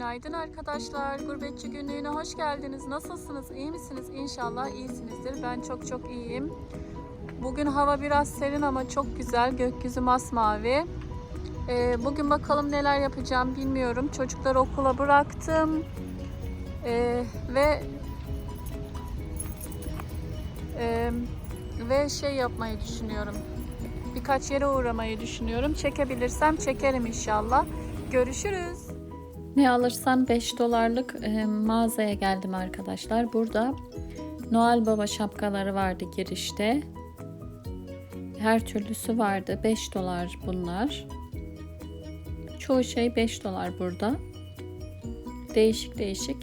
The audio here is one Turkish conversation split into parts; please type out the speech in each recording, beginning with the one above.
Günaydın arkadaşlar. Gurbetçi günlüğüne hoş geldiniz. Nasılsınız? İyi misiniz? İnşallah iyisinizdir. Ben çok çok iyiyim. Bugün hava biraz serin ama çok güzel. Gökyüzü masmavi. Ee, bugün bakalım neler yapacağım bilmiyorum. Çocukları okula bıraktım. Ee, ve e, ve şey yapmayı düşünüyorum. Birkaç yere uğramayı düşünüyorum. Çekebilirsem çekerim inşallah. Görüşürüz. Ne alırsan 5 dolarlık e, mağazaya geldim arkadaşlar. Burada Noel Baba şapkaları vardı girişte. Her türlüsü vardı. 5 dolar bunlar. Çoğu şey 5 dolar burada. Değişik değişik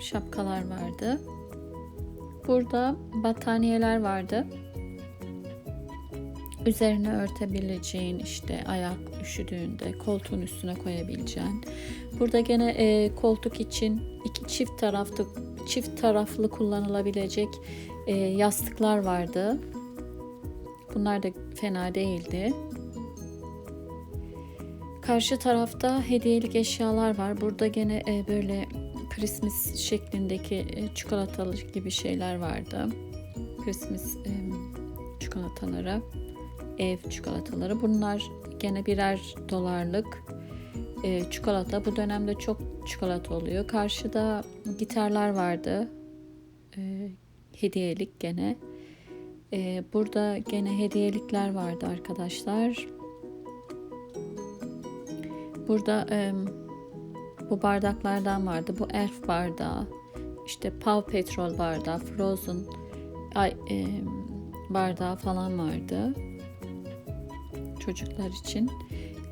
şapkalar vardı. Burada battaniyeler vardı. Üzerine örtebileceğin işte ayak üşüdüğünde koltuğun üstüne koyabileceğin. Burada gene e, koltuk için iki çift taraflı çift taraflı kullanılabilecek e, yastıklar vardı. Bunlar da fena değildi. Karşı tarafta hediyelik eşyalar var. Burada gene e, böyle Christmas şeklindeki e, çikolatalı gibi şeyler vardı. Christmas e, çikolataları, ev çikolataları. Bunlar gene birer dolarlık e, çikolata. Bu dönemde çok çikolata oluyor. Karşıda gitarlar vardı. E, hediyelik gene. E, burada gene hediyelikler vardı arkadaşlar. Burada e, bu bardaklardan vardı. Bu Elf bardağı, işte Paw Patrol bardağı, Frozen ay, e, bardağı falan vardı. Çocuklar için.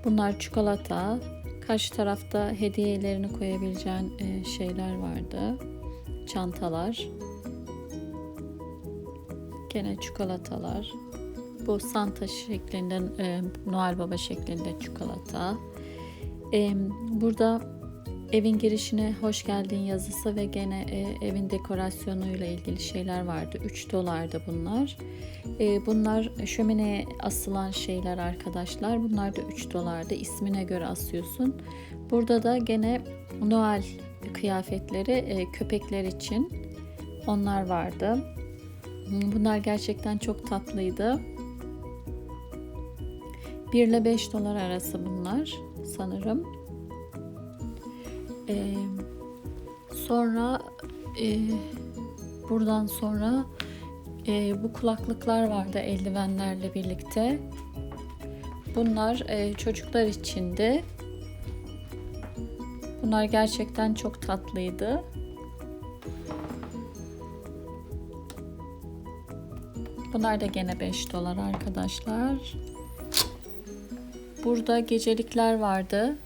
Bunlar çikolata. Karşı tarafta hediyelerini koyabileceğin e, şeyler vardı. Çantalar. Gene çikolatalar. Bu Santa şeklinde, e, Noel Baba şeklinde çikolata. E, burada evin girişine hoş geldin yazısı ve gene e, evin dekorasyonuyla ilgili şeyler vardı. 3 dolardı bunlar. E, bunlar şömineye asılan şeyler arkadaşlar. Bunlar da 3 dolardı. İsmine göre asıyorsun. Burada da gene Noel kıyafetleri e, köpekler için onlar vardı. Bunlar gerçekten çok tatlıydı. 1 ile 5 dolar arası bunlar sanırım. Ee, sonra e, buradan sonra e, bu kulaklıklar vardı eldivenlerle birlikte. Bunlar e, çocuklar içindi. Bunlar gerçekten çok tatlıydı. Bunlar da gene 5 dolar arkadaşlar. Burada gecelikler vardı.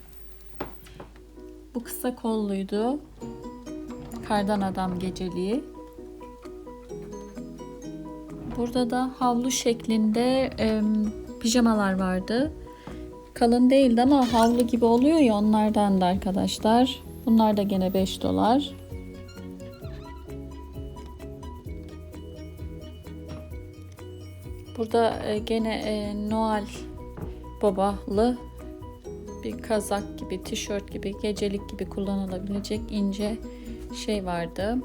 Bu kısa kolluydu. Kardan adam geceliği. Burada da havlu şeklinde e, pijamalar vardı. Kalın değildi ama havlu gibi oluyor ya onlardan da arkadaşlar. Bunlar da gene 5 dolar. Burada e, gene e, Noel babalı bir kazak gibi, tişört gibi, gecelik gibi kullanılabilecek ince şey vardı.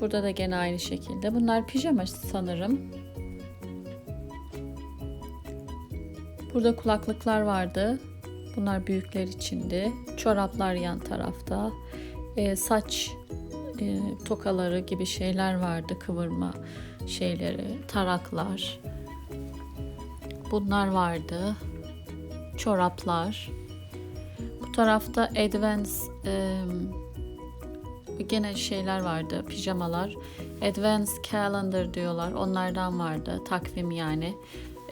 Burada da gene aynı şekilde. Bunlar pijama sanırım. Burada kulaklıklar vardı. Bunlar büyükler içindi. Çoraplar yan tarafta. E, saç e, tokaları gibi şeyler vardı. Kıvırma şeyleri, taraklar. Bunlar vardı. Çoraplar. Bu tarafta Advance e, gene şeyler vardı. Pijamalar. Advance Calendar diyorlar. Onlardan vardı. Takvim yani.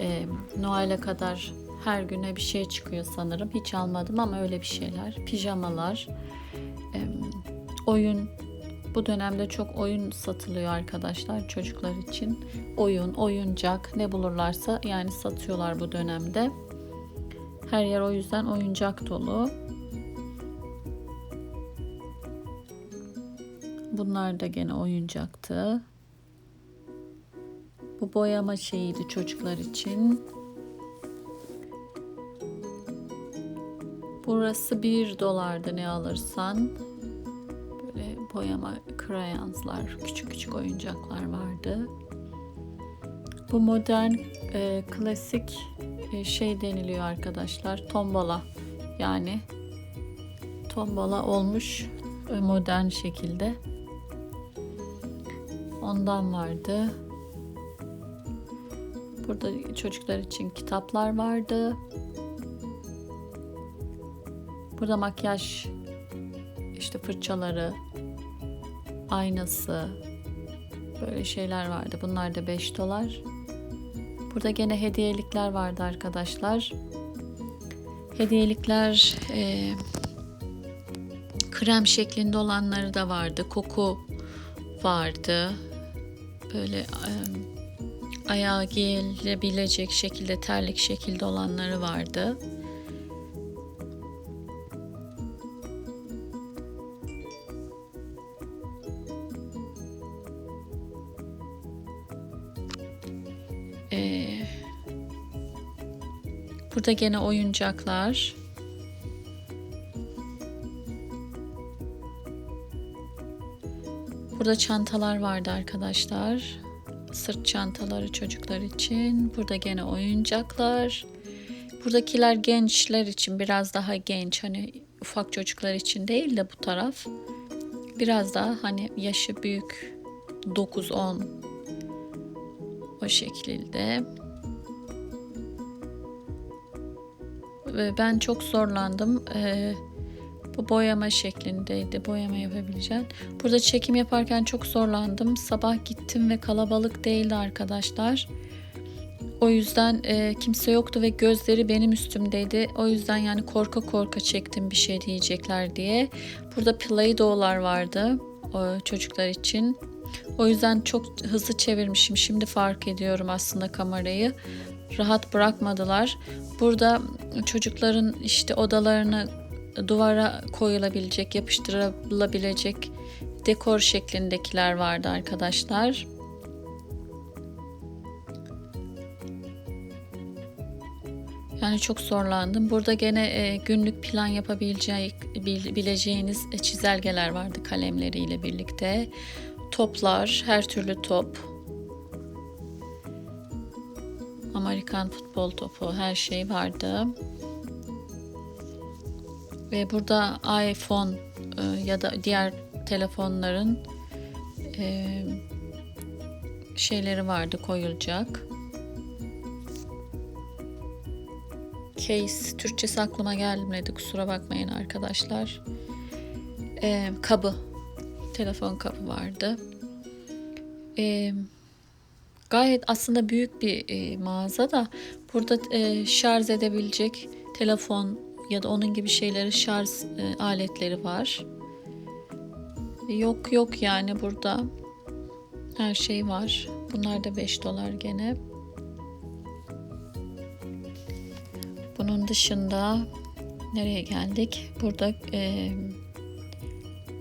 E, Noel'e kadar her güne bir şey çıkıyor sanırım. Hiç almadım ama öyle bir şeyler. Pijamalar. E, oyun bu dönemde çok oyun satılıyor arkadaşlar çocuklar için. Oyun, oyuncak ne bulurlarsa yani satıyorlar bu dönemde. Her yer o yüzden oyuncak dolu. Bunlar da gene oyuncaktı. Bu boyama şeyiydi çocuklar için. Burası 1 dolardı ne alırsan. Boyama krayanslar, küçük küçük oyuncaklar vardı. Bu modern e, klasik e, şey deniliyor arkadaşlar. Tombola yani tombola olmuş e, modern şekilde. Ondan vardı. Burada çocuklar için kitaplar vardı. Burada makyaj işte fırçaları, aynası böyle şeyler vardı. Bunlar da 5 dolar. Burada gene hediyelikler vardı arkadaşlar. Hediyelikler e, krem şeklinde olanları da vardı. Koku vardı. Böyle e, ayağa giyilebilecek şekilde terlik şekilde olanları vardı. Burada gene oyuncaklar. Burada çantalar vardı arkadaşlar. Sırt çantaları çocuklar için. Burada gene oyuncaklar. Buradakiler gençler için biraz daha genç hani ufak çocuklar için değil de bu taraf biraz daha hani yaşı büyük 9-10 o şekilde. Ben çok zorlandım. Ee, bu boyama şeklindeydi. Boyama yapabileceğim. Burada çekim yaparken çok zorlandım. Sabah gittim ve kalabalık değildi arkadaşlar. O yüzden e, kimse yoktu ve gözleri benim üstümdeydi. O yüzden yani korka korka çektim bir şey diyecekler diye. Burada Play-Doh'lar vardı o çocuklar için. O yüzden çok hızlı çevirmişim. Şimdi fark ediyorum aslında kamerayı. Rahat bırakmadılar. Burada çocukların işte odalarını duvara koyulabilecek, yapıştırılabilecek dekor şeklindekiler vardı arkadaşlar. Yani çok zorlandım. Burada gene e, günlük plan yapabileceğiniz çizelgeler vardı kalemleriyle birlikte. Toplar, her türlü top. Amerikan futbol topu, her şey vardı. Ve burada iPhone e, ya da diğer telefonların e, şeyleri vardı koyulacak. Case, Türkçesi aklıma gelmedi kusura bakmayın arkadaşlar. E, kabı, telefon kabı vardı. E, gayet aslında büyük bir e, mağaza da burada e, şarj edebilecek telefon ya da onun gibi şeyleri şarj e, aletleri var. Yok yok yani burada her şey var. Bunlar da 5 dolar gene. Bunun dışında nereye geldik? Burada e,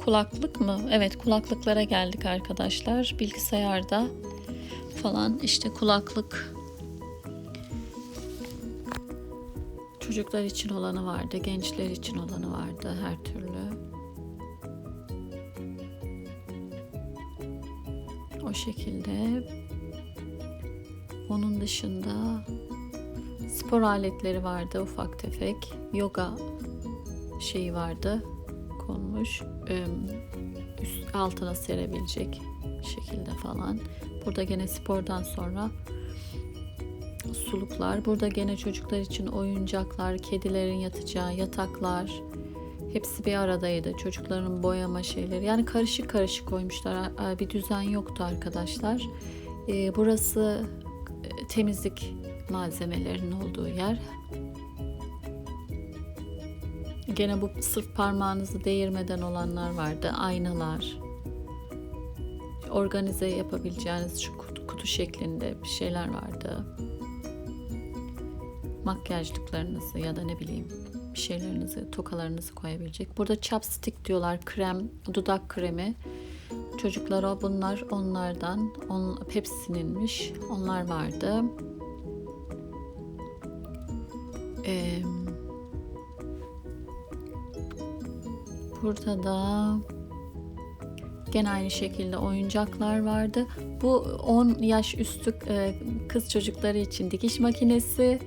kulaklık mı? Evet kulaklıklara geldik arkadaşlar. Bilgisayarda falan işte kulaklık çocuklar için olanı vardı, gençler için olanı vardı her türlü. O şekilde. Onun dışında spor aletleri vardı ufak tefek. Yoga şeyi vardı konmuş. Üst altına serebilecek şekilde falan. Burada gene spordan sonra suluklar. Burada gene çocuklar için oyuncaklar, kedilerin yatacağı yataklar. Hepsi bir aradaydı. Çocukların boyama şeyleri. Yani karışık karışık koymuşlar. Bir düzen yoktu arkadaşlar. Ee, burası e, temizlik malzemelerinin olduğu yer. Gene bu sırf parmağınızı değirmeden olanlar vardı. Aynalar. Organize yapabileceğiniz şu kutu, kutu şeklinde bir şeyler vardı makyajlıklarınızı ya da ne bileyim bir şeylerinizi, tokalarınızı koyabilecek. Burada chapstick diyorlar, krem, dudak kremi. Çocuklara bunlar onlardan, on, Pepsi'ninmiş. Onlar vardı. Ee, Burada da gene aynı şekilde oyuncaklar vardı. Bu 10 yaş üstü e, kız çocukları için dikiş makinesi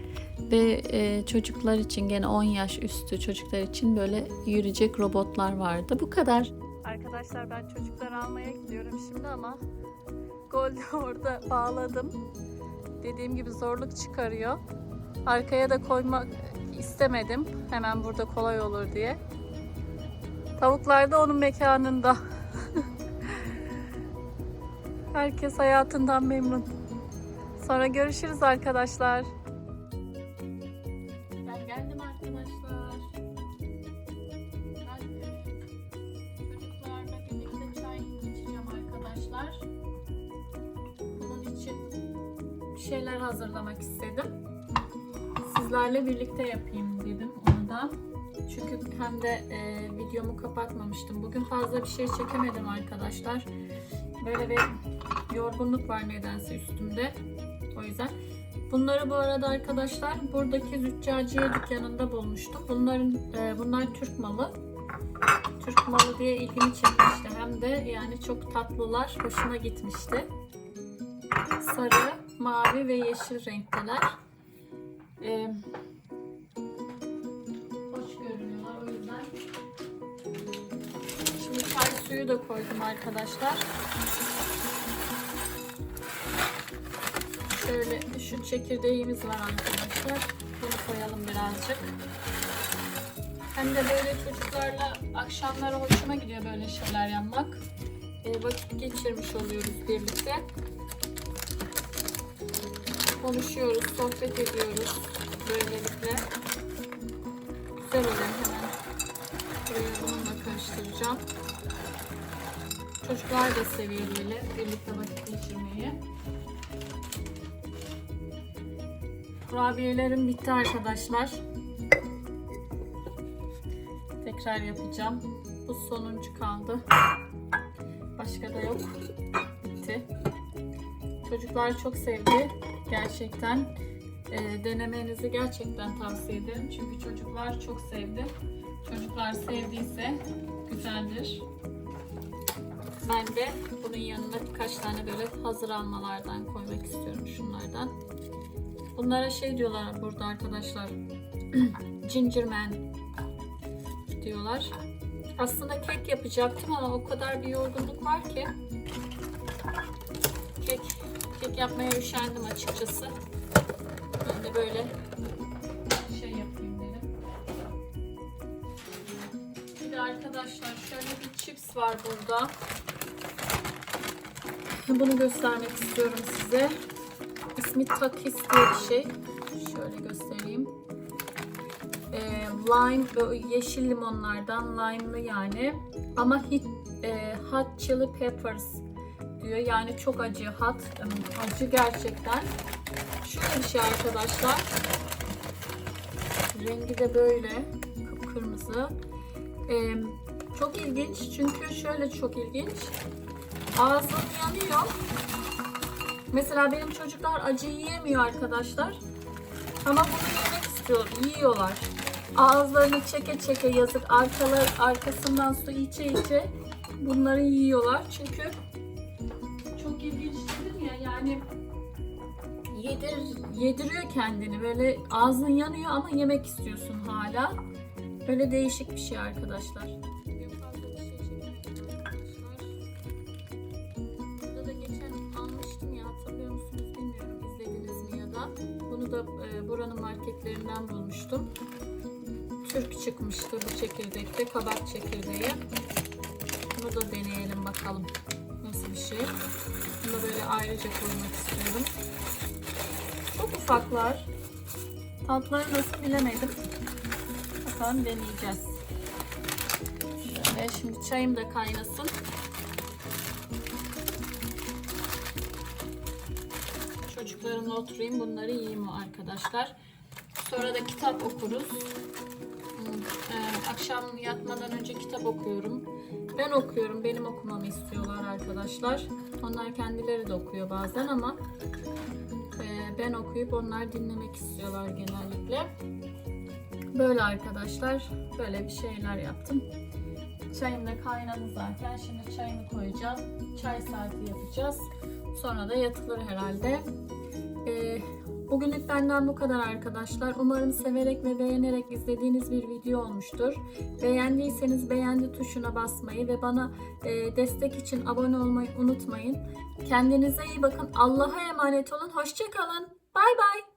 ve e, çocuklar için gene 10 yaş üstü çocuklar için böyle yürüyecek robotlar vardı. Bu kadar. Arkadaşlar ben çocukları almaya gidiyorum şimdi ama Gold'ü orada bağladım. Dediğim gibi zorluk çıkarıyor. Arkaya da koymak istemedim. Hemen burada kolay olur diye. Tavuklar da onun mekanında. Herkes hayatından memnun. Sonra görüşürüz arkadaşlar. Ben geldim arkadaşlar. Çocuklarla birlikte çay içeceğim arkadaşlar. Bunun için bir şeyler hazırlamak istedim. Sizlerle birlikte yapayım dedim onu da. Çünkü hem de e, videomu kapatmamıştım. Bugün fazla bir şey çekemedim arkadaşlar. Böyle bir yorgunluk var nedense üstümde. O yüzden. Bunları bu arada arkadaşlar buradaki züccaciye dükkanında bulmuştum. Bunların e, bunlar Türk malı. Türk malı diye ilgimi çekmişti. Hem de yani çok tatlılar. Hoşuma gitmişti. Sarı, mavi ve yeşil renkteler. E, hoş görünüyorlar o yüzden. Şimdi çay suyu da koydum arkadaşlar. Şöyle şu çekirdeğimiz var arkadaşlar. Bunu koyalım birazcık. Hem de böyle çocuklarla akşamları hoşuma gidiyor böyle şeyler yapmak. E, vakit geçirmiş oluyoruz birlikte. Konuşuyoruz, sohbet ediyoruz böylelikle. Güzel oluyor hemen. Buraya bununla karıştıracağım. Çocuklar da seviyor böyle birlikte vakit geçirmeyi. Kurabiyelerim bitti arkadaşlar. Tekrar yapacağım. Bu sonuncu kaldı. Başka da yok. Bitti. Çocuklar çok sevdi. Gerçekten e, denemenizi gerçekten tavsiye ederim. Çünkü çocuklar çok sevdi. Çocuklar sevdiyse güzeldir. Ben de bunun yanına birkaç tane böyle hazır almalardan koymak istiyorum şunlardan. Bunlara şey diyorlar burada arkadaşlar. Gingerman diyorlar. Aslında kek yapacaktım ama o kadar bir yorgunluk var ki kek kek yapmaya üşendim açıkçası. Ben de böyle arkadaşlar şöyle bir chips var burada. Bunu göstermek istiyorum size. İsmi Takis diye bir şey. Şöyle göstereyim. Ee, lime, yeşil limonlardan lime'lı yani. Ama hit, e, hot chili peppers diyor. Yani çok acı, hot, acı gerçekten. Şöyle bir şey arkadaşlar. Rengi de böyle kıpkırmızı. Ee, çok ilginç çünkü şöyle çok ilginç. Ağzım yanıyor. Mesela benim çocuklar acı yiyemiyor arkadaşlar. Ama bunu yemek istiyor, yiyorlar. Ağızlarını çeke çeke yazık arkalar, arkasından su içe içe bunları yiyorlar. Çünkü çok ilginç dedim ya yani yedir, yediriyor kendini. Böyle ağzın yanıyor ama yemek istiyorsun hala. Böyle değişik bir şey arkadaşlar. Burada da geçen almıştım ya hatırlıyor musunuz bilmiyorum izlediniz mi ya da. Bunu da e, buranın marketlerinden bulmuştum. Türk çıkmıştı bu çekirdekte kabak çekirdeği. Bunu da deneyelim bakalım nasıl bir şey. Bunu böyle ayrıca koymak istiyorum. Çok ufaklar. Tatları nasıl bilemedim. Bakalım deneyeceğiz. Şöyle şimdi çayım da kaynasın. Çocuklarımla oturayım bunları yiyeyim o arkadaşlar. Sonra da kitap okuruz. Hmm, e, Akşam yatmadan önce kitap okuyorum. Ben okuyorum. Benim okumamı istiyorlar arkadaşlar. Onlar kendileri de okuyor bazen ama e, ben okuyup onlar dinlemek istiyorlar genellikle. Böyle arkadaşlar. Böyle bir şeyler yaptım. Çayım da kaynadı zaten. Şimdi çayımı koyacağım. Çay saati yapacağız. Sonra da yatılır herhalde. Ee, bugünlük benden bu kadar arkadaşlar. Umarım severek ve beğenerek izlediğiniz bir video olmuştur. Beğendiyseniz beğendi tuşuna basmayı ve bana e, destek için abone olmayı unutmayın. Kendinize iyi bakın. Allah'a emanet olun. Hoşçakalın. Bay bay.